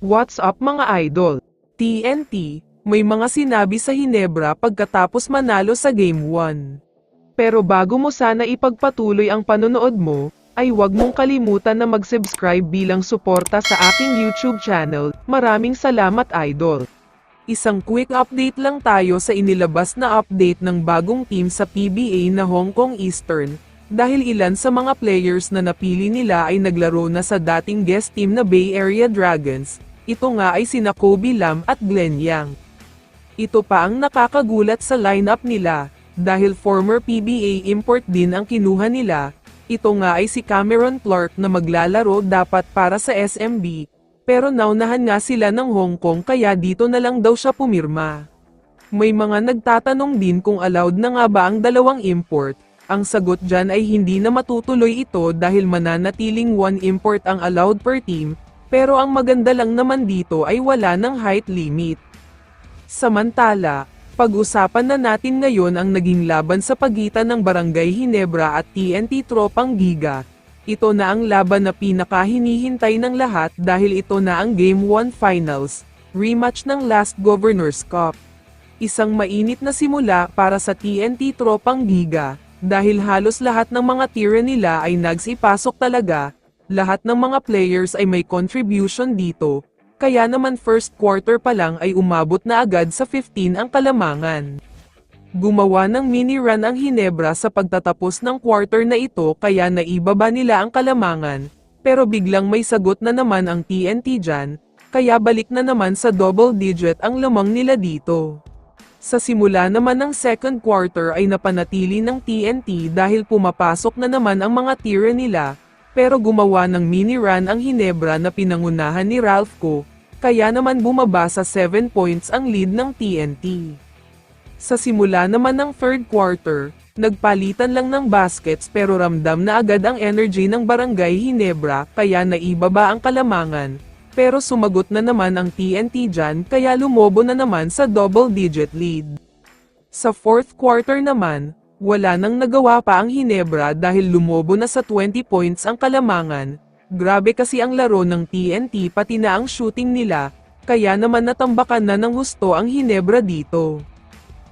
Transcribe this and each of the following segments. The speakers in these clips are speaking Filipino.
What's up mga idol? TNT, may mga sinabi sa Hinebra pagkatapos manalo sa Game 1. Pero bago mo sana ipagpatuloy ang panonood mo, ay huwag mong kalimutan na mag-subscribe bilang suporta sa aking YouTube channel. Maraming salamat idol! Isang quick update lang tayo sa inilabas na update ng bagong team sa PBA na Hong Kong Eastern, dahil ilan sa mga players na napili nila ay naglaro na sa dating guest team na Bay Area Dragons, ito nga ay sina Kobe Lam at Glenn Yang. Ito pa ang nakakagulat sa lineup nila, dahil former PBA import din ang kinuha nila, ito nga ay si Cameron Clark na maglalaro dapat para sa SMB, pero naunahan nga sila ng Hong Kong kaya dito na lang daw siya pumirma. May mga nagtatanong din kung allowed na nga ba ang dalawang import, ang sagot dyan ay hindi na matutuloy ito dahil mananatiling one import ang allowed per team, pero ang maganda lang naman dito ay wala ng height limit. Samantala, pag-usapan na natin ngayon ang naging laban sa pagitan ng Barangay Hinebra at TNT Tropang Giga. Ito na ang laban na pinakahinihintay ng lahat dahil ito na ang Game 1 Finals, rematch ng last Governor's Cup. Isang mainit na simula para sa TNT Tropang Giga, dahil halos lahat ng mga tira nila ay nagsipasok talaga, lahat ng mga players ay may contribution dito, kaya naman first quarter pa lang ay umabot na agad sa 15 ang kalamangan. Gumawa ng mini run ang Hinebra sa pagtatapos ng quarter na ito kaya naibaba nila ang kalamangan, pero biglang may sagot na naman ang TNT dyan, kaya balik na naman sa double digit ang lamang nila dito. Sa simula naman ng second quarter ay napanatili ng TNT dahil pumapasok na naman ang mga tira nila, pero gumawa ng mini run ang Hinebra na pinangunahan ni Ralph Ko, kaya naman bumaba sa 7 points ang lead ng TNT. Sa simula naman ng third quarter, nagpalitan lang ng baskets pero ramdam na agad ang energy ng Barangay Hinebra kaya naibaba ang kalamangan, pero sumagot na naman ang TNT dyan kaya lumobo na naman sa double-digit lead. Sa fourth quarter naman, wala nang nagawa pa ang Hinebra dahil lumobo na sa 20 points ang kalamangan, grabe kasi ang laro ng TNT pati na ang shooting nila, kaya naman natambakan na ng husto ang Hinebra dito.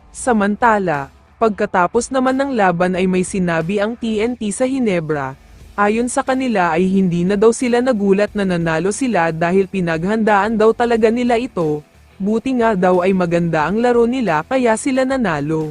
Samantala, pagkatapos naman ng laban ay may sinabi ang TNT sa Hinebra, Ayon sa kanila ay hindi na daw sila nagulat na nanalo sila dahil pinaghandaan daw talaga nila ito, buti nga daw ay maganda ang laro nila kaya sila nanalo.